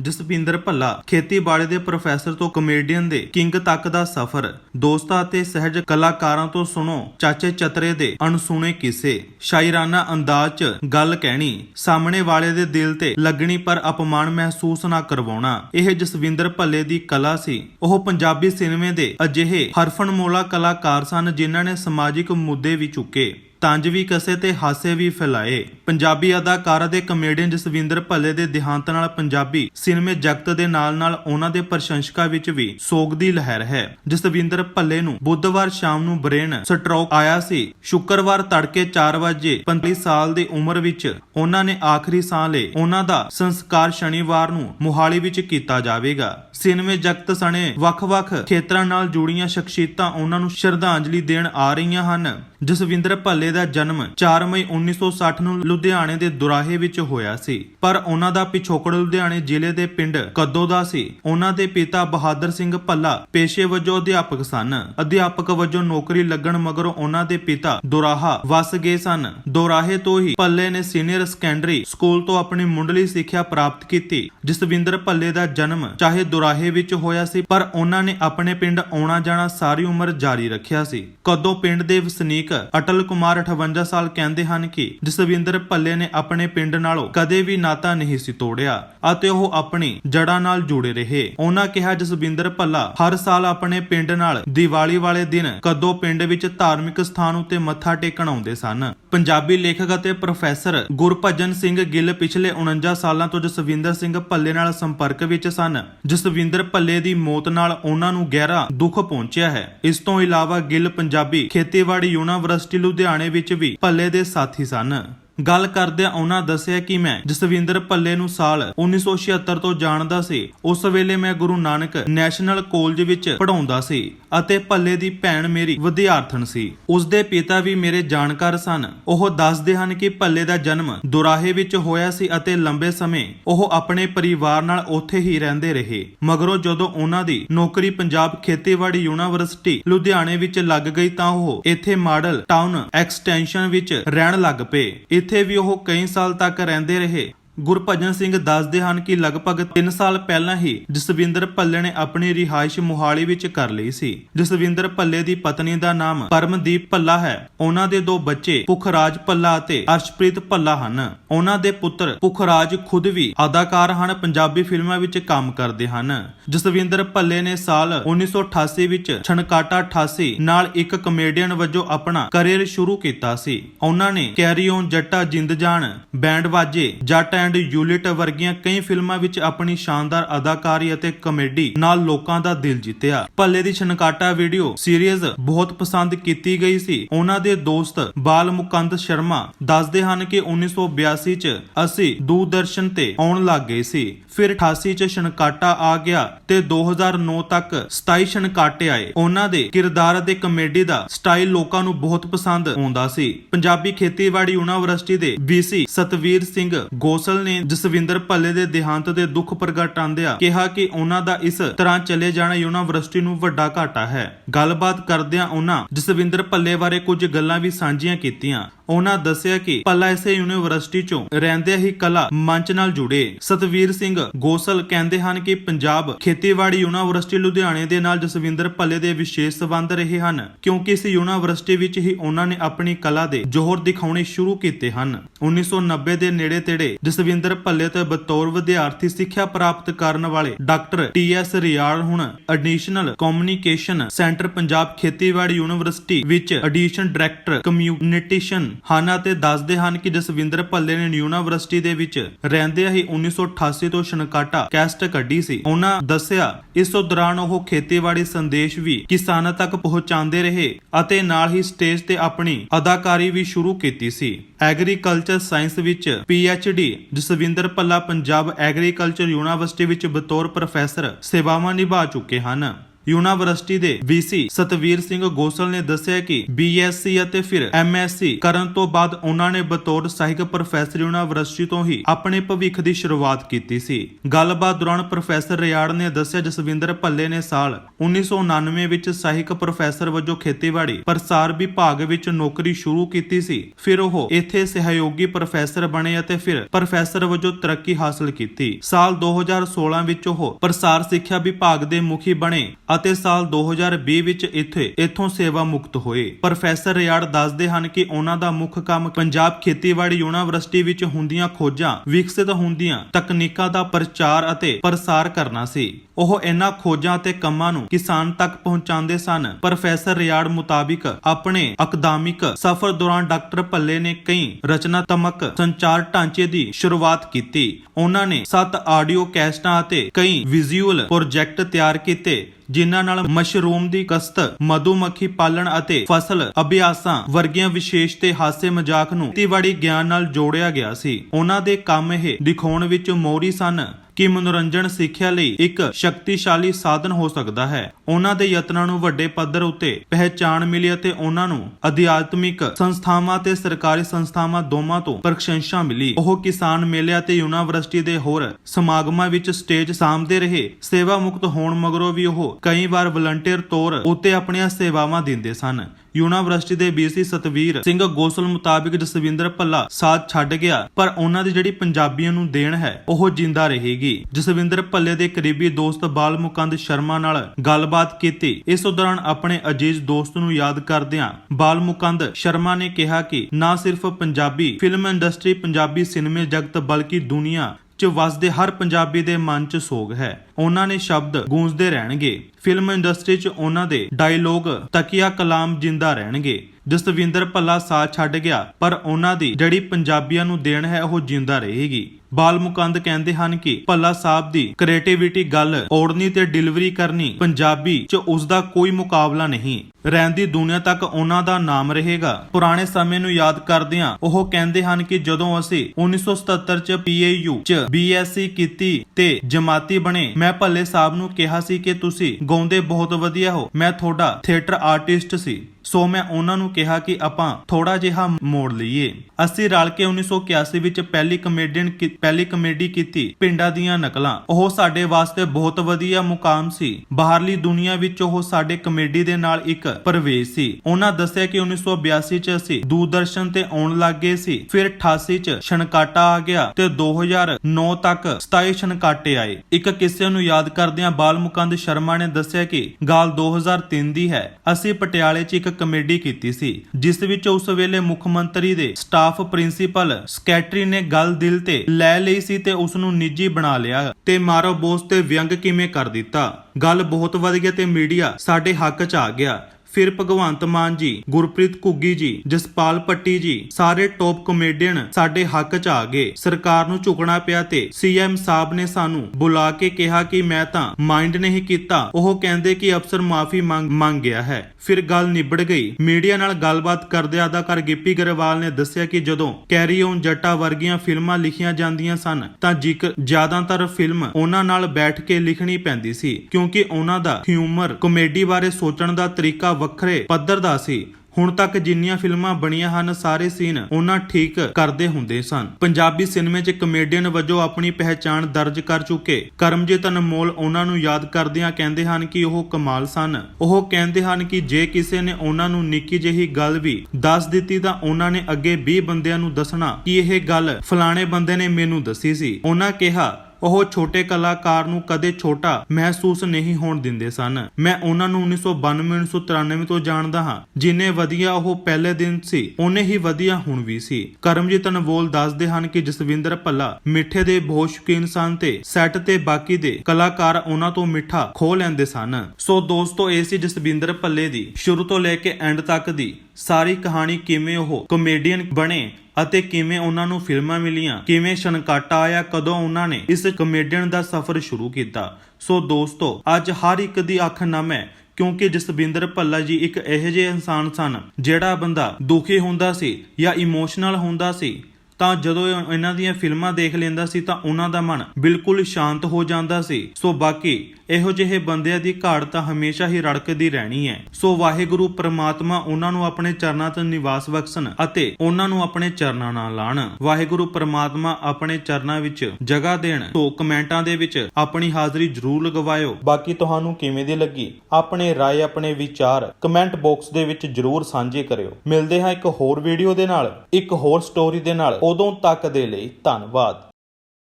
ਜਸਵਿੰਦਰ ਭੱਲਾ, ਖੇਤੀਬਾੜੀ ਦੇ ਪ੍ਰੋਫੈਸਰ ਤੋਂ ਕਮੇਡੀਅਨ ਦੇ ਕਿੰਗ ਤੱਕ ਦਾ ਸਫ਼ਰ। ਦੋਸਤਾਂ ਅਤੇ ਸਹਿਜ ਕਲਾਕਾਰਾਂ ਤੋਂ ਸੁਣੋ ਚਾਚੇ ਚਤਰੇ ਦੇ ਅਣਸੁਣੇ ਕਿੱਸੇ। ਸ਼ਾਇਰਾਨਾ ਅੰਦਾਜ਼ 'ਚ ਗੱਲ ਕਹਿਣੀ, ਸਾਹਮਣੇ ਵਾਲੇ ਦੇ ਦਿਲ ਤੇ ਲੱਗਣੀ ਪਰ ਅਪਮਾਨ ਮਹਿਸੂਸ ਨਾ ਕਰਵਾਉਣਾ। ਇਹ ਜਸਵਿੰਦਰ ਭੱਲੇ ਦੀ ਕਲਾ ਸੀ। ਉਹ ਪੰਜਾਬੀ ਸਿਨੇਮੇ ਦੇ ਅਜਿਹੇ ਹਰਫਨਮੋਲਾ ਕਲਾਕਾਰ ਸਨ ਜਿਨ੍ਹਾਂ ਨੇ ਸਮਾਜਿਕ ਮੁੱਦੇ ਵੀ ਚੁੱਕੇ। ਤੰਜ ਵੀ ਕਸੇ ਤੇ ਹਾਸੇ ਵੀ ਫੈਲਾਏ। ਪੰਜਾਬੀ ਅਦਾਕਾਰਾ ਦੇ ਕਮੇਡੀਅਨ ਜਸਵਿੰਦਰ ਭੱਲੇ ਦੇ ਦੇਹਾਂਤ ਨਾਲ ਪੰਜਾਬੀ ਸਿਨੇਮੇ ਜਗਤ ਦੇ ਨਾਲ-ਨਾਲ ਉਹਨਾਂ ਦੇ ਪ੍ਰਸ਼ੰਸਕਾਂ ਵਿੱਚ ਵੀ ਸੋਗ ਦੀ ਲਹਿਰ ਹੈ। ਜਸਵਿੰਦਰ ਭੱਲੇ ਨੂੰ ਬੁੱਧਵਾਰ ਸ਼ਾਮ ਨੂੰ ਬ੍ਰੇਨ ਸਟ੍ਰੋਕ ਆਇਆ ਸੀ। ਸ਼ੁੱਕਰਵਾਰ ਤੜਕੇ 4 ਵਜੇ 45 ਸਾਲ ਦੀ ਉਮਰ ਵਿੱਚ ਉਹਨਾਂ ਨੇ ਆਖਰੀ ਸਾਹ ਲਏ। ਉਹਨਾਂ ਦਾ ਸੰਸਕਾਰ ਸ਼ਨੀਵਾਰ ਨੂੰ ਮੋਹਾਲੀ ਵਿੱਚ ਕੀਤਾ ਜਾਵੇਗਾ। ਸਿਨੇਮੇ ਜਗਤ ਸਣੇ ਵੱਖ-ਵੱਖ ਖੇਤਰਾਂ ਨਾਲ ਜੁੜੀਆਂ ਸ਼ਖਸੀਅਤਾਂ ਉਹਨਾਂ ਨੂੰ ਸ਼ਰਧਾਂਜਲੀ ਦੇਣ ਆ ਰਹੀਆਂ ਹਨ। ਜਸਵਿੰਦਰ ਭੱਲੇ ਦਾ ਜਨਮ 4 ਮਈ 1960 ਨੂੰ ਲੁਧਿਆਣੇ ਦੇ ਦੁਰਾਹੇ ਵਿੱਚ ਹੋਇਆ ਸੀ। ਪਰ ਉਹਨਾਂ ਦਾ ਪਿਛੋਕੜ ਲੁਧਿਆਣੇ ਜ਼ਿਲ੍ਹੇ ਦੇ ਪਿੰਡ ਕੱਦੋ ਦਾ ਸੀ। ਉਹਨਾਂ ਦੇ ਪਿਤਾ ਬਹਾਦਰ ਸਿੰਘ ਭੱਲਾ ਪੇਸ਼ੇ ਵਜੋਂ ਅਧਿਆਪਕ ਸਨ। ਅਧਿਆਪਕ ਵਜੋਂ ਨੌਕਰੀ ਲੱਗਣ ਮਗਰੋਂ ਉਹਨਾਂ ਦੇ ਪਿਤਾ ਦੁਰਾਹਾ ਵਸ ਗਏ ਸਨ। ਦੁਰਾਹੇ ਤੋਂ ਹੀ ਭੱਲੇ ਨੇ ਸੀਨੀਅਰ ਸੈਕੰਡਰੀ ਸਕੂਲ ਤੋਂ ਆਪਣੀ ਮੁੰਡਲੀ ਸਿੱਖਿਆ ਪ੍ਰਾਪਤ ਕੀਤੀ। ਜਸਵਿੰਦਰ ਭੱਲੇ ਦਾ ਜਨਮ ਚਾਹੇ ਦੁਰਾਹੇ ਵਿੱਚ ਹੋਇਆ ਸੀ, ਪਰ ਉਹਨਾਂ ਨੇ ਆਪਣੇ ਪਿੰਡ ਆਉਣਾ ਜਾਣਾ ਸਾਰੀ ਉਮਰ ਜਾਰੀ ਰੱਖਿਆ ਸੀ। ਕਦੋਂ ਪਿੰਡ ਦੇ ਵਸਨੀਕ ਅਟਲ ਕੁਮਾਰ 58 ਸਾਲ ਕਹਿੰਦੇ ਹਨ ਕਿ ਜਸਵਿੰਦਰ ਭੱਲੇ ਨੇ ਆਪਣੇ ਪਿੰਡ ਨਾਲੋਂ ਕਦੇ ਵੀ ਨਾਤਾ ਨਹੀਂ ਸੀ ਤੋੜਿਆ ਅਤੇ ਉਹ ਆਪਣੀ ਜੜ੍ਹਾਂ ਨਾਲ ਜੁੜੇ ਰਹੇ। ਉਹਨਾਂ ਕਿਹਾ, ਜਸਵਿੰਦਰ ਭੱਲਾ ਹਰ ਸਾਲ ਆਪਣੇ ਪਿੰਡ ਨਾਲ ਦੀਵਾਲੀ ਵਾਲੇ ਦਿਨ ਕਦੋਂ ਪਿੰਡ ਵਿੱਚ ਧਾਰਮਿਕ ਸਥਾਨ ਉੱਤੇ ਮੱਥਾ ਟੇਕਣ ਆਉਂਦੇ ਸਨ। ਪੰਜਾਬੀ ਲੇਖਕ ਅਤੇ ਪ੍ਰੋਫੈਸਰ ਗੁਰਭਜਨ ਸਿੰਘ ਗਿੱਲ ਪਿਛਲੇ 49 ਸਾਲਾਂ ਤੋਂ ਜਸਵਿੰਦਰ ਸਿੰਘ ਭੱਲੇ ਨਾਲ ਸੰਪਰਕ ਵਿੱਚ ਸਨ। ਜਸਵਿੰਦਰ ਭੱਲੇ ਦੀ ਮੌਤ ਨਾਲ ਉਹਨਾਂ ਨੂੰ ਗਹਿਰਾ ਦੁੱਖ ਪਹੁੰਚਿਆ ਹੈ। ਇਸ ਤੋਂ ਇਲਾਵਾ ਗਿੱਲ ਪੰਜਾਬੀ ਖੇਤੀਬਾੜੀ ਯੂਨੀਵਰਸਿਟੀ ਲੁਧਿਆਣੇ ਵਿੱਚ ਵੀ ਭੱਲੇ ਦੇ ਸਾਥੀ ਸਨ। ਗੱਲ ਕਰਦਿਆਂ ਉਹਨਾਂ ਦੱਸਿਆ ਕਿ ਮੈਂ ਜਸਵਿੰਦਰ ਭੱਲੇ ਨੂੰ ਸਾਲ 1976 ਤੋਂ ਜਾਣਦਾ ਸੀ। ਉਸ ਵੇਲੇ ਮੈਂ ਗੁਰੂ ਨਾਨਕ ਨੈਸ਼ਨਲ ਕਾਲਜ ਵਿੱਚ ਪੜ੍ਹਾਉਂਦਾ ਸੀ ਅਤੇ ਭੱਲੇ ਦੀ ਭੈਣ ਮੇਰੀ ਵਿਦਿਆਰਥਣ ਸੀ। ਉਸ ਦੇ ਪਿਤਾ ਵੀ ਮੇਰੇ ਜਾਣਕਾਰ ਸਨ। ਉਹ ਦੱਸਦੇ ਹਨ ਕਿ ਭੱਲੇ ਦਾ ਜਨਮ ਦੁਰਾਹੇ ਵਿੱਚ ਹੋਇਆ ਸੀ ਅਤੇ ਲੰਬੇ ਸਮੇਂ ਉਹ ਆਪਣੇ ਪਰਿਵਾਰ ਨਾਲ ਉੱਥੇ ਹੀ ਰਹਿੰਦੇ ਰਹੇ। ਮਗਰੋਂ ਜਦੋਂ ਉਹਨਾਂ ਦੀ ਨੌਕਰੀ ਪੰਜਾਬ ਖੇਤੀਬਾੜੀ ਯੂਨੀਵਰਸਿਟੀ ਲੁਧਿਆਣੇ ਵਿੱਚ ਲੱਗ ਗਈ ਤਾਂ ਉਹ ਇੱਥੇ ਮਾਡਲ ਟਾਊਨ ਐਕਸਟੈਂਸ਼ਨ ਵਿੱਚ ਰਹਿਣ ਲੱਗ ਪਏ। ਇੱਥੇ ਵੀ ਉਹ ਕਈ ਸਾਲ ਤੱਕ ਰਹਿੰਦੇ ਰਹੇ ਗੁਰਭਜਨ ਸਿੰਘ ਦੱਸਦੇ ਹਨ ਕਿ ਲਗਭਗ 3 ਸਾਲ ਪਹਿਲਾਂ ਹੀ ਜਸਵਿੰਦਰ ਭੱਲੇ ਨੇ ਆਪਣੀ ਰਿਹਾਇਸ਼ ਮੁਹਾਲੀ ਵਿੱਚ ਕਰ ਲਈ ਸੀ। ਜਸਵਿੰਦਰ ਭੱਲੇ ਦੀ ਪਤਨੀ ਦਾ ਨਾਮ ਪਰਮਦੀਪ ਭੱਲਾ ਹੈ। ਉਹਨਾਂ ਦੇ ਦੋ ਬੱਚੇ ਪੁਖਰਾਜ ਭੱਲਾ ਅਤੇ ਅਰਸ਼ਪ੍ਰੀਤ ਭੱਲਾ ਹਨ। ਉਹਨਾਂ ਦੇ ਪੁੱਤਰ ਪੁਖਰਾਜ ਖੁਦ ਵੀ ਅਦਾਕਾਰ ਹਨ, ਪੰਜਾਬੀ ਫਿਲਮਾਂ ਵਿੱਚ ਕੰਮ ਕਰਦੇ ਹਨ। ਜਸਵਿੰਦਰ ਭੱਲੇ ਨੇ ਸਾਲ 1988 ਵਿੱਚ ਛਣਕਾਟਾ 88 ਨਾਲ ਇੱਕ ਕਮੇਡੀਅਨ ਵਜੋਂ ਆਪਣਾ ਕੈਰੀਅਰ ਸ਼ੁਰੂ ਕੀਤਾ ਸੀ। ਉਹਨਾਂ ਨੇ ਕੈਰੀ ਓਨ ਜੱਟਾ ਜਿੰਦ ਜਾਨ, ਬੈਂਡ ਵਾਜੇ ਜੱਟ ਐਂਡ ਯੂਲਿਟ ਵਰਗੀਆਂ ਕਈ ਫਿਲਮਾਂ ਵਿੱਚ ਆਪਣੀ ਸ਼ਾਨਦਾਰ ਅਦਾਕਾਰੀ ਅਤੇ ਕਮੇਡੀ ਨਾਲ ਲੋਕਾਂ ਦਾ ਦਿਲ ਜਿੱਤਿਆ। ਭੱਲੇ ਦੀ ਛਨਕਾਟਾ ਵੀਡੀਓ ਸੀਰੀਜ਼ ਬਹੁਤ ਪਸੰਦ ਕੀਤੀ ਗਈ ਸੀ। ਉਹਨਾਂ ਦੇ ਦੋਸਤ ਬਾਲ ਮੁਕੰਦ ਸ਼ਰਮਾ ਦੱਸਦੇ ਹਨ ਕਿ 1982 ਚ ਅਸੀਂ ਦੂਰਦਰਸ਼ਨ ਤੇ ਆਉਣ ਲੱਗ ਗਏ ਸੀ। ਫਿਰ 88 ਚ ਛਣਕਾਟਾ ਆ ਗਿਆ ਤੇ 2009 ਤੱਕ 27 ਛਣਕਾਟੇ ਆਏ। ਉਹਨਾਂ ਦੇ ਕਿਰਦਾਰ ਅਤੇ ਕਮੇਡੀ ਦਾ ਸਟਾਈਲ ਲੋਕਾਂ ਨੂੰ ਬਹੁਤ ਪਸੰਦ ਆਉਂਦਾ ਸੀ। ਪੰਜਾਬੀ ਖੇਤੀਬਾੜੀ ਯੂਨੀਵਰਸਿਟੀ ਦੇ ਵੀਸੀ ਸਤਵੀਰ ਸਿੰਘ ਗੋਸਲ ਨੇ ਜਸਵਿੰਦਰ ਭੱਲੇ ਦੇ ਦੇਹਾਂਤ ਦੇ ਦੁੱਖ ਪ੍ਰਗਟਾਉਂਦਿਆਂ ਕਿਹਾ ਕਿ ਉਹਨਾਂ ਦਾ ਇਸ ਤਰ੍ਹਾਂ ਚਲੇ ਜਾਣਾ ਯੂਨੀਵਰਸਿਟੀ ਨੂੰ ਵੱਡਾ ਘਾਟਾ ਹੈ। ਗੱਲਬਾਤ ਕਰਦਿਆਂ ਉਹਨਾਂ ਜਸਵਿੰਦਰ ਭੱਲੇ ਬਾਰੇ ਕੁਝ ਗੱਲਾਂ ਵੀ ਸਾਂਝੀਆਂ ਕੀਤੀਆਂ। ਉਹਨਾਂ ਦੱਸਿਆ ਕਿ ਭੱਲਾ ਇਸੇ ਯੂਨੀਵਰਸਿਟੀ ਚੋਂ ਰਹਿੰਦਿਆਂ ਹੀ ਕਲਾ ਮੰਚ ਨਾਲ ਜੁੜੇ। ਸਤਵੀਰ ਸਿੰਘ ਗੋਸਲ ਕਹਿੰਦੇ ਹਨ ਕਿ ਪੰਜਾਬ ਖੇਤੀਬਾੜੀ ਯੂਨੀਵਰਸਿਟੀ ਲੁਧਿਆਣੇ ਦੇ ਨਾਲ ਜਸਵਿੰਦਰ ਭੱਲੇ ਦੇ ਵਿਸ਼ੇਸ਼ ਸਬੰਧ ਰਹੇ ਹਨ, ਕਿਉਂਕਿ ਇਸ ਯੂਨੀਵਰਸਿਟੀ ਵਿੱਚ ਹੀ ਉਹਨਾਂ ਨੇ ਆਪਣੀ ਕਲਾ ਦੇ ਜੋਹਰ ਦਿਖਾਉਣੇ ਸ਼ੁਰੂ ਕੀਤੇ ਹਨ। 1990 ਦੇ ਨੇੜੇ ਤੇੜੇ ਜਸਵਿੰਦਰ ਭੱਲੇ ਤੋਂ ਬਤੌਰ ਵਿਦਿਆਰਥੀ ਸਿੱਖਿਆ ਪ੍ਰਾਪਤ ਕਰਨ ਵਾਲੇ ਡਾਕਟਰ ਟੀ ਐਸ ਰਿਆਲ ਹੁਣ ਐਡੀਸ਼ਨਲ ਕਮਿਊਨੀਕੇਸ਼ਨ ਸੈਂਟਰ ਪੰਜਾਬ ਖੇਤੀਬਾੜੀ ਯੂਨੀਵਰਸਿਟੀ ਵਿੱਚ ਐਡੀਸ਼ਨ ਡਾਇਰੈਕਟਰ ਕਮਿਊਨੀਟੇਸ਼ਨ ਹਨ ਅਤੇ ਦੱਸਦੇ ਹਨ ਕਿ ਜਸਵਿੰਦਰ ਭੱਲੇ ਨੇ ਯੂਨੀਵਰਸਿਟੀ ਦੇ ਵਿੱਚ ਰਹਿੰਦਿਆਂ ਹੀ 1988 ਤੋਂ ਸ਼ਨਕਾਟਾ ਕੈਸਟ ਕੱਢੀ ਸੀ। ਉਹਨਾਂ ਦੱਸਿਆ, ਇਸ ਦੌਰਾਨ ਉਹ ਖੇਤੀਬਾੜੀ ਸੰਦੇਸ਼ ਵੀ ਕਿਸਾਨਾਂ ਤੱਕ ਪਹੁੰਚਾਉਂਦੇ ਰਹੇ ਅਤੇ ਨਾਲ ਹੀ ਸਟੇਜ ਤੇ ਆਪਣੀ ਅਦਾਕਾਰੀ ਵੀ ਸ਼ੁਰੂ ਕੀਤੀ ਸੀ। ਐਗਰੀਕਲਚਰ ਸਾਇੰਸ ਵਿੱਚ P H D Jaswinder Bhalla Punjab agriculture university ਵਿੱਚ ਬਤੌਰ ਪ੍ਰੋਫੈਸਰ ਸੇਵਾਵਾਂ ਨਿਭਾ ਚੁੱਕੇ ਹਨ। ਯੂਨੀਵਰਸਿਟੀ ਦੇ ਵੀਸੀ ਸਤਵੀਰ ਸਿੰਘ ਗੋਸਲ ਨੇ ਦੱਸਿਆ ਕਿ ਬੀਐਸਸੀ ਅਤੇ ਫਿਰ ਐਮਐਸਸੀ ਕਰਨ ਤੋਂ ਬਾਅਦ ਉਹਨਾਂ ਨੇ ਬਤੌਰ ਸਹਾਇਕ ਪ੍ਰੋਫੈਸਰ ਯੂਨੀਵਰਸਿਟੀ ਤੋਂ ਹੀ ਆਪਣੇ ਭਵਿੱਖ ਦੀ ਸ਼ੁਰੂਆਤ ਕੀਤੀ ਸੀ। ਗੱਲਬਾਤ ਦੌਰਾਨ ਪ੍ਰੋਫੈਸਰ ਰਿਆੜ ਨੇ ਦੱਸਿਆ, ਜਸਵਿੰਦਰ ਭੱਲੇ ਨੇ ਸਾਲ 1999 ਵਿੱਚ ਸਹਾਇਕ ਪ੍ਰੋਫੈਸਰ ਵਜੋਂ ਖੇਤੀਬਾੜੀ ਪ੍ਰਸਾਰ ਵਿਭਾਗ ਵਿੱਚ ਨੌਕਰੀ ਸ਼ੁਰੂ ਕੀਤੀ ਸੀ। ਫਿਰ ਉਹ ਇੱਥੇ ਸਹਿਯੋਗੀ ਪ੍ਰੋਫੈਸਰ ਬਣੇ ਅਤੇ ਫਿਰ ਪ੍ਰੋਫੈਸਰ ਵਜੋਂ ਤਰੱਕੀ ਹਾਸਲ ਕੀਤੀ। ਸਾਲ 2016 ਵਿੱਚ ਉਹ ਪ੍ਰਸਾਰ ਸਿੱਖਿਆ ਵਿਭਾਗ ਦੇ ਮੁਖੀ ਬਣੇ ਅਤੇ ਸਾਲ 2020 ਵਿੱਚ ਇੱਥੇ ਇੱਥੋਂ ਸੇਵਾ ਮੁਕਤ ਹੋਏ। ਪ੍ਰੋਫੈਸਰ ਰਿਆੜ ਦੱਸਦੇ ਹਨ ਕਿ ਉਹਨਾਂ ਦਾ ਮੁੱਖ ਕੰਮ ਪੰਜਾਬ ਖੇਤੀਬਾੜੀ ਯੂਨੀਵਰਸਿਟੀ ਵਿੱਚ ਹੁੰਦੀਆਂ ਖੋਜਾਂ, ਵਿਕਸਿਤ ਹੁੰਦੀਆਂ ਤਕਨੀਕਾਂ ਦਾ ਪ੍ਰਚਾਰ ਅਤੇ ਪ੍ਰਸਾਰ ਕਰਨਾ ਸੀ। ਉਹ ਇਹਨਾਂ ਖੋਜਾਂ ਅਤੇ ਕੰਮਾਂ ਨੂੰ ਕਿਸਾਨ ਤੱਕ ਪਹੁੰਚਾਉਂਦੇ ਸਨ। ਪ੍ਰੋਫੈਸਰ ਰਿਆੜ ਮੁਤਾਬਿਕ ਆਪਣੇ ਅਕਦਾਮਿਕ ਸਫ਼ਰ ਦੌਰਾਨ ਡਾਕਟਰ ਭੱਲੇ ਨੇ ਕਈ ਰਚਨਾਤਮਕ ਸੰਚਾਰ ਢਾਂਚੇ ਦੀ ਸ਼ੁਰੂਆਤ ਕੀਤੀ। ਉਹਨਾਂ ਨੇ ਸੱਤ ਆਡੀਓ ਕੈਸਟਾਂ ਅਤੇ ਕਈ ਵਿਜ਼ੂਅਲ ਪ੍ਰੋਜੈਕਟ ਤਿਆਰ ਕੀਤੇ, ਜਿਨ੍ਹਾਂ ਨਾਲ ਮਸ਼ਰੂਮ ਦੀ ਕਸਤ, ਮਧੂਮੱਖੀ ਪਾਲਣ ਅਤੇ ਫਸਲ ਅਭਿਆਸਾਂ ਵਰਗੀਆਂ ਵਿਸ਼ੇਸ਼ ਤੇ ਹਾਸੇ ਮਜ਼ਾਕ ਨੂੰ ਖੇਤੀਬਾੜੀ ਗਿਆਨ ਨਾਲ ਜੋੜਿਆ ਗਿਆ ਸੀ। ਉਹਨਾਂ ਦੇ ਕੰਮ ਇਹ ਦਿਖਾਉਣ ਵਿੱਚ ਮੋਹਰੀ ਸਨ ਕਿ ਮਨੋਰੰਜਨ ਸਿੱਖਿਆ ਲਈ ਇੱਕ ਸ਼ਕਤੀਸ਼ਾਲੀ ਸਾਧਨ ਹੋ ਸਕਦਾ ਹੈ। ਉਹਨਾਂ ਦੇ ਯਤਨਾਂ ਨੂੰ ਵੱਡੇ ਪੱਧਰ ਉੱਤੇ ਪਹਿਚਾਣ ਮਿਲੀ ਅਤੇ ਉਹਨਾਂ ਨੂੰ ਅਧਿਆਤਮਿਕ ਸੰਸਥਾਵਾਂ ਤੇ ਸਰਕਾਰੀ ਸੰਸਥਾਵਾਂ ਦੋਵਾਂ ਤੋਂ ਪ੍ਰਸ਼ੰਸਾ ਮਿਲੀ। ਉਹ ਕਿਸਾਨ ਮੇਲੇ ਅਤੇ ਯੂਨੀਵਰਸਿਟੀ ਦੇ ਹੋਰ ਸਮਾਗਮਾਂ ਵਿੱਚ ਸਟੇਜ ਸਾਂਭਦੇ ਰਹੇ। ਸੇਵਾ ਮੁਕਤ ਹੋਣ ਮਗਰੋਂ ਵੀ ਉਹ ਕਈ ਵਾਰ ਵਲੰਟੀਅਰ ਤੌਰ ਉੱਤੇ ਆਪਣੀਆਂ ਸੇਵਾਵਾਂ ਦਿੰਦੇ ਸਨ। ਯੂਨੀਵਰਸਿਟੀ ਦੇ ਬੀਸੀ ਸਤਵੀਰ ਸਿੰਘ ਗੋਸਲ ਮੁਤਾਬਿਕ ਜਸਵਿੰਦਰ ਭੱਲਾ ਸਾਥ ਛੱਡ ਗਿਆ, ਪਰ ਉਹਨਾਂ ਦੀ ਜਿਹੜੀ ਪੰਜਾਬੀਆਂ ਨੂੰ ਦੇਣ ਹੈ, ਉਹ ਜਿੰਦਾ ਰਹੇਗੀ। ਜਸਵਿੰਦਰ ਭੱਲੇ ਦੇ ਕਰੀਬੀ ਦੋਸਤ ਬਾਲ ਮੁਕੰਦ ਸ਼ਰਮਾ ਨਾਲ ਗੱਲਬਾਤ ਕੀਤੀ। ਇਸ ਦੌਰਾਨ ਆਪਣੇ ਅਜੀਜ਼ ਦੋਸਤ ਨੂੰ ਯਾਦ ਕਰਦਿਆਂ ਬਾਲ ਮੁਕੰਦ ਸ਼ਰਮਾ ਨੇ ਕਿਹਾ ਕਿ ਨਾ ਸਿਰਫ ਪੰਜਾਬੀ ਫਿਲਮ ਇੰਡਸਟਰੀ, ਪੰਜਾਬੀ ਸਿਨੇਮੇ ਜਗਤ, ਬਲਕਿ ਦੁਨੀਆ ਚ ਵਸਦੇ ਹਰ ਪੰਜਾਬੀ ਦੇ ਮਨ ਚ ਸੋਗ ਹੈ। ਉਹਨਾਂ ਨੇ ਸ਼ਬਦ ਗੂੰਜਦੇ ਰਹਿਣਗੇ। ਫਿਲਮ ਇੰਡਸਟਰੀ ਚ ਉਹਨਾਂ ਦੇ ਡਾਇਲੋਗ, ਤਕੀਆ ਕਲਾਮ ਜਿੰਦਾ ਰਹਿਣਗੇ। ਜਸਵਿੰਦਰ ਭੱਲਾ ਸਾਥ ਛੱਡ ਗਿਆ, ਪਰ ਉਹਨਾਂ ਦੀ ਜਿਹੜੀ ਪੰਜਾਬੀਆਂ ਨੂੰ ਦੇਣ ਹੈ ਉਹ ਜਿੰਦਾ ਰਹੇਗੀ। ਬਾਲ ਮੁਕੰਦ ਕਹਿੰਦੇ ਹਨ ਕਿ ਭੱਲਾ ਸਾਹਿਬ ਦੀ ਕ੍ਰੀਏਟੀਵਿਟੀ ਗੱਲ ਓੜਨੀ ਤੇ ਡਿਲੀਵਰੀ ਕਰਨੀ ਪੰਜਾਬੀ 'ਚ ਉਸ ਦਾ ਕੋਈ ਮੁਕਾਬਲਾ ਨਹੀਂ। ਰਹਿੰਦੀ ਦੁਨੀਆ ਤੱਕ ਉਹਨਾਂ ਦਾ ਨਾਮ ਰਹੇਗਾ। ਪੁਰਾਣੇ ਸਮੇਂ ਨੂੰ ਯਾਦ ਕਰਦਿਆਂ ਉਹ ਕਹਿੰਦੇ ਹਨ ਕਿ ਜਦੋਂ ਅਸੀਂ 1977 'ਚ PAU 'ਚ BSc ਕੀਤੀ ਤੇ ਜਮਾਤੀ ਬਣੇ, ਮੈਂ ਭੱਲੇ ਸਾਹਿਬ ਨੂੰ ਕਿਹਾ ਸੀ ਕਿ ਤੁਸੀਂ ਗਾਉਂਦੇ ਬਹੁਤ ਵਧੀਆ ਹੋ। ਮੈਂ ਤੁਹਾਡਾ ਥੀਏਟਰ ਆਰਟਿਸਟ ਸੀ। ਸੋ ਮੈਂ ਉਹਨਾਂ ਨੂੰ ਕਿਹਾ ਕਿ ਆਪਾਂ ਥੋੜਾ ਜਿਹਾ ਮੋੜ ਲਈਏ। ਅਸੀਂ ਰਲ ਕੇ 1981 ਵਿੱਚ ਪਹਿਲੀ ਕਮੇਡੀਅਨ ਪਹਿਲੀ ਕਮੇਡੀ ਕੀਤੀ, ਪਿੰਡਾਂ ਦੀਆਂ ਨਕਲਾਂ। ਉਹ ਸਾਡੇ ਵਾਸਤੇ ਬਹੁਤ ਵਧੀਆ ਮੁਕਾਮ ਸੀ। ਬਾਹਰਲੀ ਦੁਨੀਆ ਵਿੱਚ ਉਹ ਸਾਡੇ ਕਮੇਡੀ ਦੇ ਨਾਲ ਇੱਕ ਪ੍ਰਵੇਸ਼ ਸੀ। ਉਹਨਾਂ ਦੱਸਿਆ ਕਿ 1982 ਚ ਅਸੀਂ ਦੂਰਦਰਸ਼ਨ ਤੇ ਆਉਣ ਲੱਗੇ ਸੀ। ਫਿਰ 88 ਚ ਛਣਕਾਟਾ ਆ ਗਿਆ ਤੇ 2009 ਤੱਕ 27 ਛਣਕਾਟੇ ਆਏ। ਇੱਕ ਕਿੱਸੇ ਨੂੰ ਯਾਦ ਕਰਦਿਆਂ ਬਾਲ ਮੁਕੰਦ ਸ਼ਰਮਾ ਨੇ ਦੱਸਿਆ ਕਿ ਗਾਲ 2003 ਦੀ ਹੈ। ਅਸੀਂ ਪਟਿਆਲੇ 'ਚ ਇੱਕ ਕਮੇਡੀ ਕੀਤੀ ਸੀ, ਜਿਸ ਵਿੱਚ ਉਸ ਵੇਲੇ ਮੁੱਖ ਮੰਤਰੀ ਦੇ ਸਟਾਫ ਪ੍ਰਿੰਸੀਪਲ ਸਕੈਟਰੀ ਨੇ ਗੱਲ ਦਿਲ ਤੇ ਲੈ ਲਈ ਸੀ ਤੇ ਉਸ ਨੂੰ ਨਿੱਜੀ ਬਣਾ ਲਿਆ ਤੇ ਮਾਰੋ ਬੋਸ ਤੇ ਵਿਅੰਗ ਕਿਵੇਂ ਕਰ ਦਿੱਤਾ। ਗੱਲ ਬਹੁਤ ਵਧ ਗਈ ਤੇ ਮੀਡੀਆ ਸਾਡੇ ਹੱਕ 'ਚ ਆ ਗਿਆ। ਫਿਰ ਭਗਵੰਤ ਮਾਨ ਜੀ, ਗੁਰਪ੍ਰੀਤ ਘੁੱਗੀ ਜੀ, ਜਸਪਾਲ ਪੱਟੀ ਜੀ, ਸਾਰੇ ਟੌਪ ਕਮੇਡੀਅਨ ਸਾਡੇ ਹੱਕ 'ਚ ਆ ਗਏ। ਸਰਕਾਰ ਨੂੰ ਝੁਕਣਾ ਪਿਆ ਤੇ ਸੀਐਮ ਸਾਹਿਬ ਨੇ ਸਾਨੂੰ ਬੁਲਾ ਕੇ ਕਿਹਾ ਕਿ ਮੈਂ ਤਾਂ ਮਾਈਂਡ ਨਹੀਂ ਕੀਤਾ। ਉਹ ਕਹਿੰਦੇ ਕਿ ਅਫਸਰ ਮਾਫੀ ਮੰਗ ਗਿਆ ਹੈ। ਫਿਰ ਗੱਲ ਨਿਬੜ ਗਈ। ਮੀਡੀਆ ਨਾਲ ਗੱਲਬਾਤ ਕਰਦੇ ਅਦਾਕਾਰ ਗਿੱਪੀ ਗਰੇਵਾਲ ਨੇ ਦੱਸਿਆ ਕਿ ਜਦੋਂ ਕੈਰੀ ਔਨ ਜੱਟਾ ਵਰਗੀਆਂ ਫਿਲਮਾਂ ਲਿਖੀਆਂ ਜਾਂਦੀਆਂ ਸਨ, ਤਾਂ ਜ਼ਿਕਰ ਜ਼ਿਆਦਾਤਰ ਫਿਲਮ ਉਹਨਾਂ ਨਾਲ ਬੈਠ ਕੇ ਲਿਖਣੀ ਪੈਂਦੀ ਸੀ, ਕਿਉਂਕਿ ਉਹਨਾਂ ਦਾ ਹਿਊਮਰ, ਕਮੇਡੀ ਬਾਰੇ ਸੋਚਣ ਦਾ ਤਰੀਕਾ ਵੱਖਰੇ ਪੱਧਰ ਦਾ ਸੀ। ਹੁਣ ਤੱਕ ਜਿੰਨੀਆਂ ਫਿਲਮਾਂ ਬਣੀਆਂ ਹਨ, ਸਾਰੇ ਸੀਨ ਉਹਨਾਂ ਠੀਕ ਕਰਦੇ ਹੁੰਦੇ ਸਨ। ਪੰਜਾਬੀ ਸਿਨੇਮੇ 'ਚ ਕਮੇਡੀਅਨ ਵਜੋਂ ਆਪਣੀ ਪਹਿਚਾਣ ਦਰਜ ਕਰ ਚੁੱਕੇ। ਕਰਮਜੀਤ ਅਨਮੋਲ ਉਹਨਾਂ ਨੂੰ ਯਾਦ ਕਰਦਿਆਂ ਕਹਿੰਦੇ ਹਨ ਕਿ ਉਹ ਕਮਾਲ ਸਨ। ਉਹ ਕਹਿੰਦੇ ਹਨ ਕਿ ਜੇ ਕਿਸੇ ਨੇ ਉਹਨਾਂ ਨੂੰ ਨਿੱਕੀ ਜਿਹੀ ਗੱਲ ਵੀ ਦੱਸ ਦਿੱਤੀ ਤਾਂ ਉਹਨਾਂ ਨੇ ਅੱਗੇ 20 ਬੰਦਿਆਂ ਨੂੰ ਦੱਸਣਾ ਕਿ ਇਹ ਗੱਲ ਫਲਾਣੇ ਬੰਦੇ ਨੇ ਮੈਨੂੰ ਦੱਸੀ ਸੀ। ਉਹਨਾਂ ਕਿਹਾ ਉਹ ਛੋਟੇ ਕਲਾਕਾਰ ਨੂੰ ਕਦੇ ਛੋਟਾ ਮਹਿਸੂਸ ਨਹੀਂ ਹੋਣ ਦਿੰਦੇ ਸਨ। ਮੈਂ ਉਹਨਾਂ ਨੂੰ 1992-1993 ਤੋਂ ਜਾਣਦਾ ਹਾਂ, ਜਿੰਨੇ ਵਧੀਆ ਉਹ ਪਹਿਲੇ ਦਿਨ ਸੀ ਉਹਨੇ ਹੀ ਵਧੀਆ ਹੁਣ ਵੀ ਸੀ। ਕਰਮਜੀਤ ਅਨਵੋਲ ਦੱਸਦੇ ਹਨ ਕਿ ਜਸਵਿੰਦਰ ਭੱਲਾ ਮਿੱਠੇ ਦੇ ਬਹੁਤ ਸ਼ੌਕੀਨ ਸਨ ਤੇ, ਸੈੱਟ ਤੇ ਬਾਕੀ ਦੇ ਕਲਾਕਾਰ ਉਹਨਾਂ ਤੋਂ ਮਿੱਠਾ ਖੋ ਲੈਂਦੇ ਸਨ। ਸੋ ਦੋਸਤੋ, ਇਹ ਸੀ ਜਸਵਿੰਦਰ ਭੱਲੇ ਦੀ ਸ਼ੁਰੂ ਤੋਂ ਲੈ ਕੇ ਐਂਡ ਤੱਕ ਦੀ ਸਾਰੀ ਕਹਾਣੀ ਕਿਵੇਂ ਉਹ ਕਮੇਡੀਅਨ ਬਣੇ ਅਤੇ ਕਿਵੇਂ ਉਹਨਾਂ ਨੂੰ ਫਿਲਮਾਂ ਮਿਲੀਆਂ, ਕਿਵੇਂ ਸ਼ਨਕਾਟਾ ਆਇਆ, ਕਦੋਂ ਉਹਨਾਂ ਨੇ ਇਸ ਕਮੇਡੀਅਨ ਦਾ ਸਫ਼ਰ ਸ਼ੁਰੂ ਕੀਤਾ। ਸੋ ਦੋਸਤੋ, ਅੱਜ ਹਰ ਇੱਕ ਦੀ ਅੱਖ ਨਮ ਹੈ, ਕਿਉਂਕਿ ਜਸਵਿੰਦਰ ਭੱਲਾ ਜੀ ਇੱਕ ਇਹੋ ਜਿਹੇ ਇਨਸਾਨ ਸਨ, ਜਿਹੜਾ ਬੰਦਾ ਦੁਖੀ ਹੁੰਦਾ ਸੀ ਜਾਂ ਇਮੋਸ਼ਨਲ ਹੁੰਦਾ ਸੀ ਤਾਂ ਜਦੋਂ ਇਹਨਾਂ ਦੀਆਂ ਫਿਲਮਾਂ ਦੇਖ ਲੈਂਦਾ ਸੀ ਤਾਂ ਉਹਨਾਂ ਦਾ ਮਨ ਬਿਲਕੁਲ ਸ਼ਾਂਤ ਹੋ ਜਾਂਦਾ ਸੀ। ਸੋ ਬਾਕੀ ਇਹੋ ਜਿਹੇ ਬੰਦਿਆਂ ਦੀ ਘਾੜ ਤਾਂ ਹਮੇਸ਼ਾ ਹੀ ਰੜਕਦੀ ਰਹਿਣੀ ਹੈ। ਸੋ ਵਾਹਿਗੁਰੂ, ਪ੍ਰਮਾਤਮਾ ਉਹਨਾਂ ਨੂੰ ਆਪਣੇ ਚਰਨਾਂ 'ਚ ਨਿਵਾਸ ਬਖਸ਼ਣ ਅਤੇ ਉਹਨਾਂ ਨੂੰ ਆਪਣੇ ਚਰਨਾਂ ਨਾਲ ਲਾਣ। ਵਾਹਿਗੁਰੂ, ਪ੍ਰਮਾਤਮਾ ਆਪਣੇ ਚਰਨਾਂ ਵਿੱਚ ਜਗ੍ਹਾ ਦੇਣ। ਸੋ ਕਮੈਂਟਾਂ ਦੇ ਵਿੱਚ ਆਪਣੀ ਹਾਜ਼ਰੀ ਜ਼ਰੂਰ ਲਗਵਾਇਓ। ਬਾਕੀ ਤੁਹਾਨੂੰ ਕਿਵੇਂ ਦੀ ਲੱਗੀ? ਆਪਣੇ ਰਾਏ, ਆਪਣੇ ਵਿਚਾਰ ਕਮੈਂਟ ਬਾਕਸ ਦੇ ਵਿੱਚ ਜ਼ਰੂਰ ਸਾਂਝੇ ਕਰਿਓ। ਮਿਲਦੇ ਹਾਂ ਇੱਕ ਹੋਰ ਵੀਡੀਓ ਦੇ ਨਾਲ, ਇੱਕ ਹੋਰ ਸਟੋਰੀ ਦੇ ਨਾਲ। ਉਦੋਂ ਤੱਕ ਦੇ ਲਈ ਧੰਨਵਾਦ।